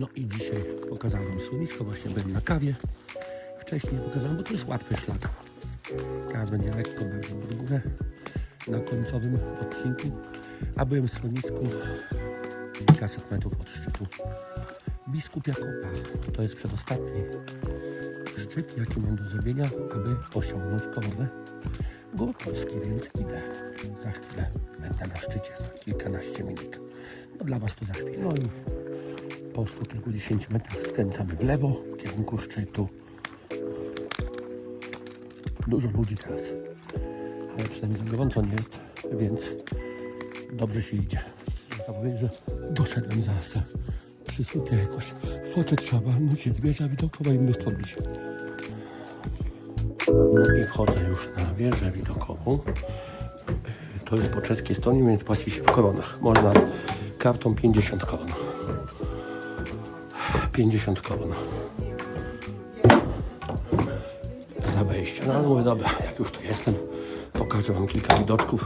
No i dzisiaj pokazałem Wam właśnie byłem na kawie. Wcześniej pokazałem, bo to jest łatwy szlak. Teraz będzie lekko bardziej pod górę na końcowym odcinku. A byłem w schronisku kilkaset metrów od szczytu Biskupia Kopa. To jest przedostatni szczyt, jaki mam do zrobienia, aby osiągnąć koronę gór Polski, więc idę. Za chwilę będę na szczycie, za kilkanaście minut. No dla Was to za chwilę. No i po stu kilkudziesięciu metrach skręcamy w lewo w kierunku szczytu. Dużo ludzi teraz, ale przynajmniej za gorąco nie jest, więc dobrze się idzie. Trzeba powiedzieć, że doszedłem zaraz. Przysłupie jakoś fotę trzeba, no się zwierza widokowa i mnóstwo ludzi. No i wchodzę już na wieżę widokową. To jest po czeskiej stronie, więc płaci się w koronach. Można kartą 50 koron. 50 koron. Za wejście. No ale mówię, dobra, jak już tu jestem, pokażę Wam kilka widoczków.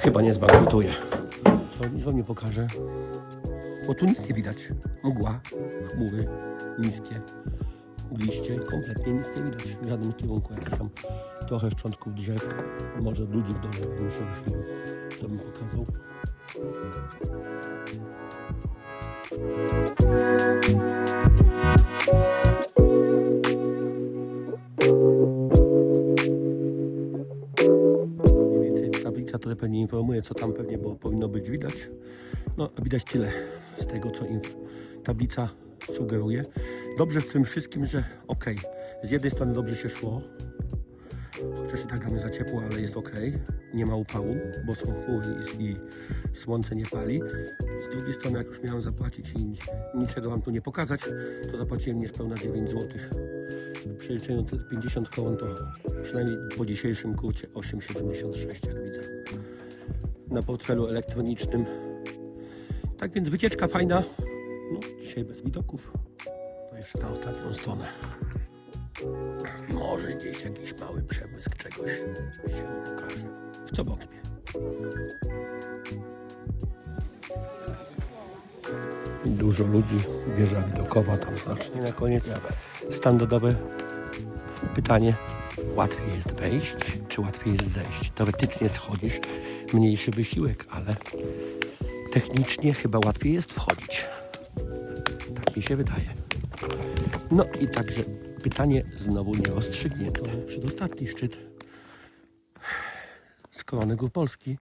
Chyba nie zbankrutuję. Co, nic Wam nie pokażę, bo tu nic nie widać. Mgła, chmury, niskie, mgliście, kompletnie nic nie widać w żadnym kierunku. Jak tam trochę szczątków drzew, może ludzi w dole, jakbym się wyświetlił, to bym pokazał. Mniej to pewnie informuje, co tam pewnie było, powinno być widać. No, widać tyle z tego, co tablica sugeruje. Dobrze w tym wszystkim, że ok, z jednej strony dobrze się szło, chociaż i tak mnie za ciepło, ale jest ok, nie ma upału, bo są chmury i, i słońce nie pali. Z drugiej strony, jak już miałem zapłacić i niczego Wam tu nie pokazać, to zapłaciłem niespełna 9 zł. Te 50 koron to przynajmniej po dzisiejszym kurcie 8,76 jak widzę na portfelu elektronicznym. Tak więc wycieczka fajna. No, dzisiaj bez widoków. To jeszcze na ostatnią stronę. Może gdzieś jakiś mały przebłysk czegoś się pokaże. W co wątpię. Dużo ludzi, wieża widokowa tam znacznie na koniec. Standardowe pytanie. Łatwiej jest wejść, czy łatwiej jest zejść? Teoretycznie schodzisz, mniejszy wysiłek, ale technicznie chyba łatwiej jest wchodzić. Tak mi się wydaje. No i także pytanie znowu nierozstrzygnięte. To przedostatni szczyt z korony Gór Polski.